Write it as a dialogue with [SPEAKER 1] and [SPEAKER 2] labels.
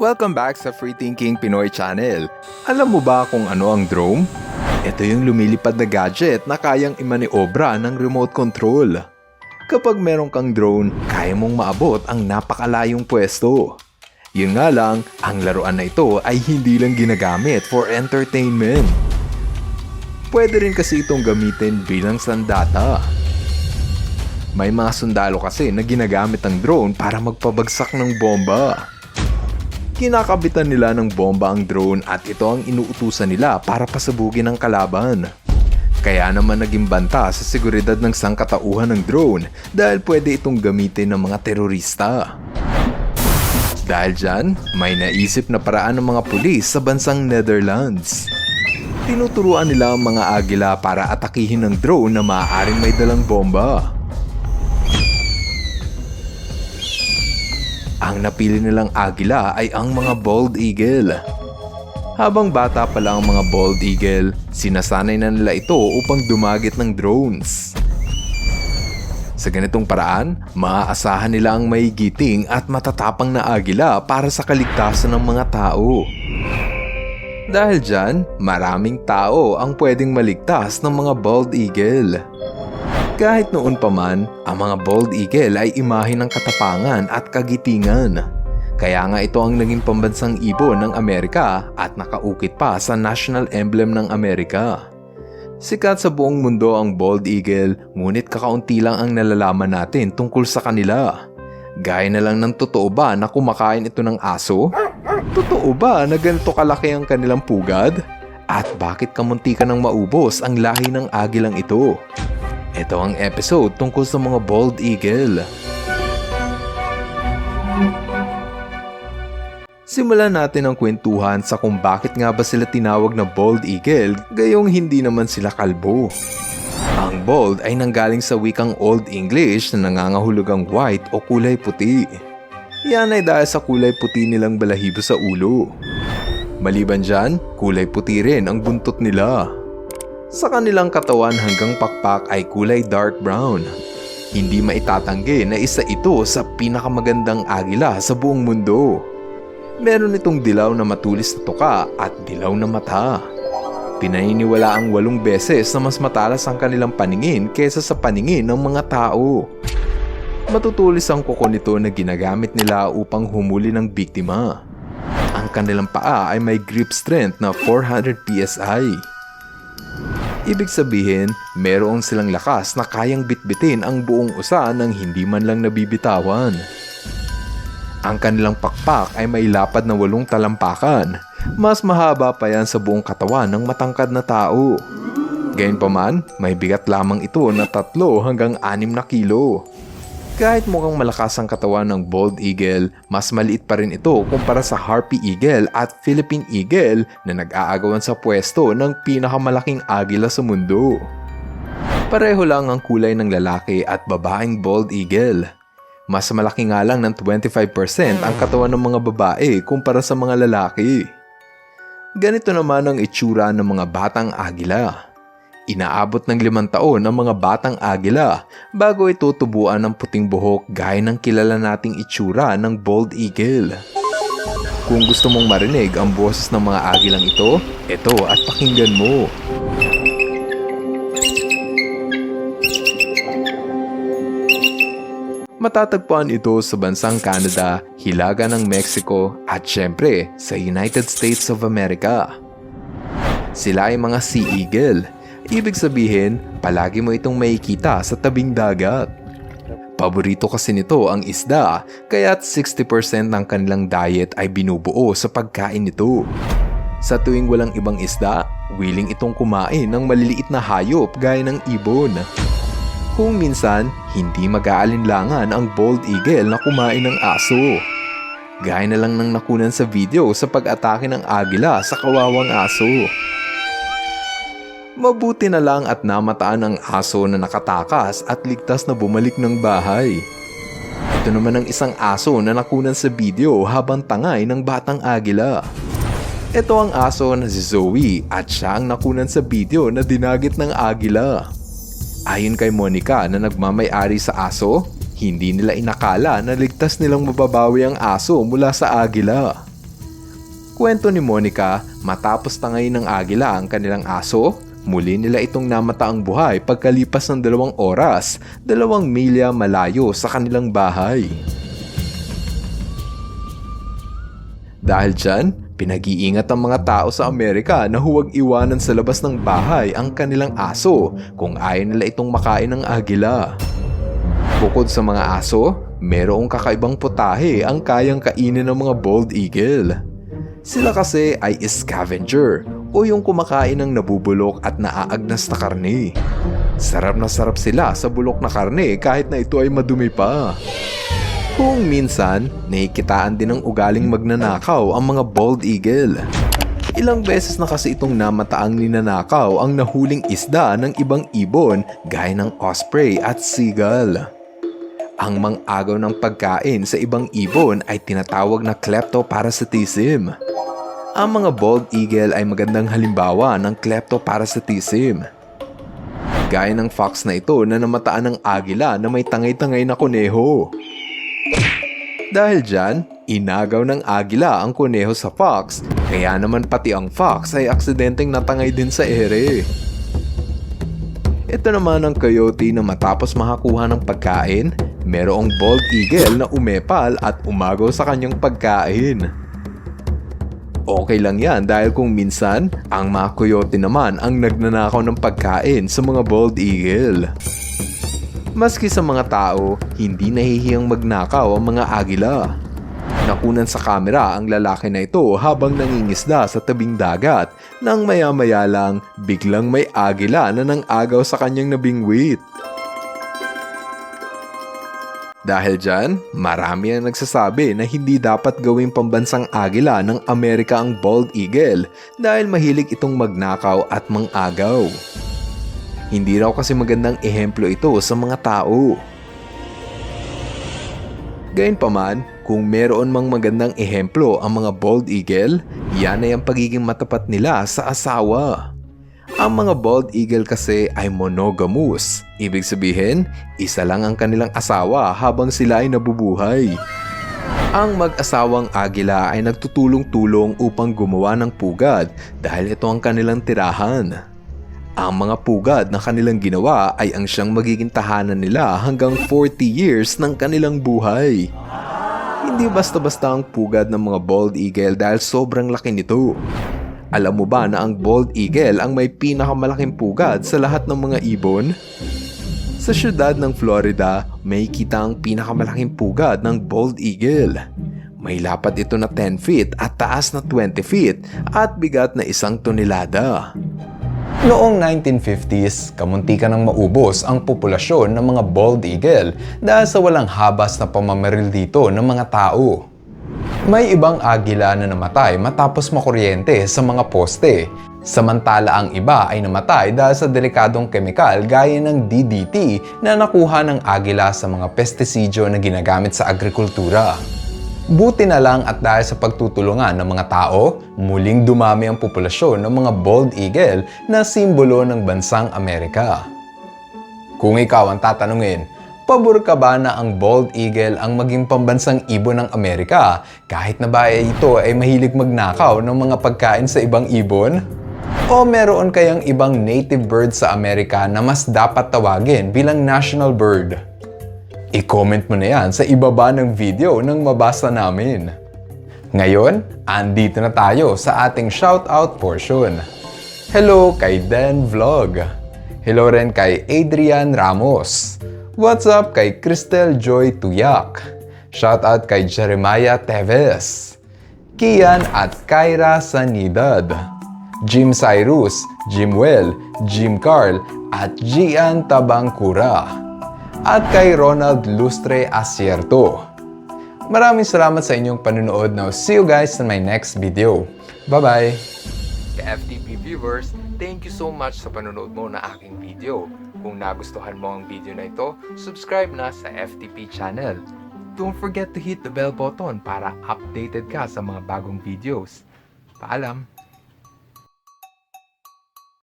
[SPEAKER 1] Welcome back sa Free Thinking Pinoy Channel. Alam mo ba kung ano ang drone? Ito yung lumilipad na gadget na kayang imaniobra ng remote control. Kapag meron kang drone, kaya mong maabot ang napakalayong pwesto. Yun nga lang, ang laruan na ito ay hindi lang ginagamit for entertainment. Pwede rin kasi itong gamitin bilang sandata. May mga sundalo kasi na ginagamit ang drone para magpabagsak ng bomba. Kinakabitan nila ng bomba ang drone at ito ang inuutusan nila para pasabugin ang kalaban. Kaya naman naging banta sa seguridad ng sangkatauhan ng drone dahil pwede itong gamitin ng mga terorista. Dahil dyan, may naisip na paraan ng mga pulis sa bansang Netherlands. Tinuturuan nila ang mga agila para atakihin ng drone na maaaring may dalang bomba. Ang napili nilang agila ay ang mga bald eagle. Habang bata pa lang ang mga bald eagle, sinasanay na nila ito upang dumagit ng drones. Sa ganitong paraan, maaasahan nila ang maigiting at matatapang na agila para sa kaligtasan ng mga tao. Dahil dyan, maraming tao ang pwedeng maligtas ng mga bald eagle. Kahit noon pa man, ang mga bald eagle ay imahe ng katapangan at kagitingan. Kaya nga ito ang naging pambansang ibon ng Amerika at nakaukit pa sa national emblem ng Amerika. Sikat sa buong mundo ang bald eagle, ngunit kakaunti lang ang nalalaman natin tungkol sa kanila. Gaya na lang ng totoo ba na kumakain ito ng aso? Totoo ba na ganito kalaki ang kanilang pugad? At bakit kamunti ka nang maubos ang lahi ng agilang ito? Ito ang episode tungkol sa mga bald eagle. Simulan natin ang kwentuhan sa kung bakit nga ba sila tinawag na bald eagle gayong hindi naman sila kalbo. Ang bald ay nanggaling sa wikang Old English na nangangahulugang white o kulay puti. Yan ay dahil sa kulay puti nilang balahibo sa ulo. Maliban dyan, kulay puti rin ang buntot nila. Sa kanilang katawan hanggang pakpak ay kulay dark brown. Hindi maitatanggi na isa ito sa pinakamagandang agila sa buong mundo. Meron itong dilaw na matulis na tuka at dilaw na mata. Pinaniniwala ang walong beses na mas matalas ang kanilang paningin kaysa sa paningin ng mga tao. Matutulis ang kuko nito na ginagamit nila upang humuli ng biktima. Ang kanilang paa ay may grip strength na 400 PSI. Ibig sabihin, meron silang lakas na kayang bitbitin ang buong usa ng hindi man lang nabibitawan. Ang kanilang pakpak ay may lapad na walong talampakan. Mas mahaba pa yan sa buong katawan ng matangkad na tao. Gayunpaman, may bigat lamang ito na tatlo hanggang anim na kilo. Kahit mukhang malakas ang katawan ng bald eagle, mas maliit pa rin ito kumpara sa harpy eagle at Philippine eagle na nag-aagawan sa pwesto ng pinakamalaking agila sa mundo. Pareho lang ang kulay ng lalaki at babaeng bald eagle. Mas malaki nga lang ng 25% ang katawan ng mga babae kumpara sa mga lalaki. Ganito naman ang itsura ng mga batang agila. Inaabot ng limang taon ang mga batang agila bago ito tubuan ng puting buhok gaya ng kilala nating itsura ng bald eagle. Kung gusto mong marinig ang boses ng mga agilang ito, ito at pakinggan mo. Matatagpuan ito sa bansang Canada, Hilaga ng Mexico at syempre sa United States of America. Sila ay mga sea eagle. Ibig sabihin, palagi mo itong makikita sa tabing dagat. Paborito kasi nito ang isda, kaya't 60% ng kanilang diet ay binubuo sa pagkain nito. Sa tuwing walang ibang isda, willing itong kumain ng maliliit na hayop gaya ng ibon. Kung minsan, hindi mag-aalinlangan ang bald eagle na kumain ng aso. Gaya na lang ng nakunan sa video sa pag-atake ng agila sa kawawang aso. Mabuti na lang at namataan ang aso na nakatakas at ligtas na bumalik ng bahay. Ito naman ang isang aso na nakunan sa video habang tangay ng batang agila. Ito ang aso na si Zoe at siya ang nakunan sa video na dinagit ng agila. Ayon kay Monica na nagmamay-ari sa aso, hindi nila inakala na ligtas nilang mababawi ang aso mula sa agila. Kwento ni Monica, matapos tangay ng agila ang kanilang aso, muli nila itong namataang buhay pagkalipas ng dalawang oras, dalawang milya malayo sa kanilang bahay. Dahil dyan, pinag-iingat ang mga tao sa Amerika na huwag iwanan sa labas ng bahay ang kanilang aso kung ayaw nila itong makain ng agila. Bukod sa mga aso, merong kakaibang putahe ang kayang kainin ng mga bald eagle. Sila kasi ay scavenger o yung kumakain ng nabubulok at naaagnas na karne. Sarap na sarap sila sa bulok na karne kahit na ito ay madumi pa. Kung minsan, nakikitaan din ng ugaling magnanakaw ang mga bald eagle. Ilang beses na kasi itong namataang ninanakaw ang nahuling isda ng ibang ibon gaya ng osprey at seagull. Ang mang-agaw ng pagkain sa ibang ibon ay tinatawag na kleptoparasitism. Ang mga bald eagle ay magandang halimbawa ng kleptoparasitism. Gaya ng fox na ito na namataan ng agila na may tangay-tangay na kuneho. Dahil dyan, inagaw ng agila ang kuneho sa fox, kaya naman pati ang fox ay aksidenteng natangay din sa ere. Ito naman ang coyote na matapos makakuha ng pagkain, merong bald eagle na umepal at umagaw sa kanyang pagkain. Okay lang yan dahil kung minsan, ang mga coyote naman ang nagnanakaw ng pagkain sa mga bald eagle. Maski sa mga tao, hindi nahihiyang magnakaw ang mga agila. Nakunan sa kamera ang lalaki na ito habang nangingisda sa tabing dagat nang maya-maya lang biglang may agila na nang agaw sa kanyang nabingwit. Dahil dyan, marami ang nagsasabi na hindi dapat gawing pambansang agila ng Amerika ang bald eagle dahil mahilig itong magnakaw at mangagaw. Hindi raw kasi magandang ehemplo ito sa mga tao. Gayunpaman, kung meron mang magandang ehemplo ang mga bald eagle, yan ay ang pagiging matapat nila sa asawa. Ang mga bald eagle kasi ay monogamous. Ibig sabihin, isa lang ang kanilang asawa habang sila ay nabubuhay. Ang mag-asawang agila ay nagtutulong-tulong upang gumawa ng pugad dahil ito ang kanilang tirahan. Ang mga pugad na kanilang ginawa ay ang siyang magiging tahanan nila hanggang 40 years ng kanilang buhay. Hindi basta-basta ang pugad ng mga bald eagle dahil sobrang laki nito. Alam mo ba na ang bald eagle ang may pinakamalaking pugad sa lahat ng mga ibon? Sa syudad ng Florida, may kita ang pinakamalaking pugad ng bald eagle. May lapad ito na 10 feet at taas na 20 feet at bigat na isang tonelada.
[SPEAKER 2] Noong 1950s, kamunti ka nang maubos ang populasyon ng mga bald eagle dahil sa walang habas na pamamaril dito ng mga tao. May ibang agila na namatay matapos makuryente sa mga poste, samantala ang iba ay namatay dahil sa delikadong kemikal gaya ng DDT na nakuha ng agila sa mga pestisidyo na ginagamit sa agrikultura. Buti na lang at dahil sa pagtutulungan ng mga tao, muling dumami ang populasyon ng mga bald eagle na simbolo ng bansang Amerika. Kung ikaw ang tatanungin, pabor ka ba na ang bald eagle ang maging pambansang ibon ng Amerika kahit na ba ito ay mahilig magnakaw ng mga pagkain sa ibang ibon? O meron kayang ibang native bird sa Amerika na mas dapat tawagin bilang national bird? I-comment mo na yan sa ibaba ng video nang mabasa namin. Ngayon, andito na tayo sa ating shoutout portion. Hello kay Dan Vlog. Hello rin kay Adrian Ramos. What's up kay Cristel Joy Tuyak. Shoutout kay Jeremiah Teves. Kian at Kyra Sanidad. Jim Cyrus, Jim Well, Jim Carl, at Gian Tabangkura. At kay Ronald Lustre Asierto. Maraming salamat sa inyong panunood. Now, see you guys in my next video. Bye-bye!
[SPEAKER 1] FTP viewers, thank you so much sa panonood mo na aking video. Kung nagustuhan mo ang video na ito, subscribe na sa FTP channel. Don't forget to hit the bell button para updated ka sa mga bagong videos. Paalam!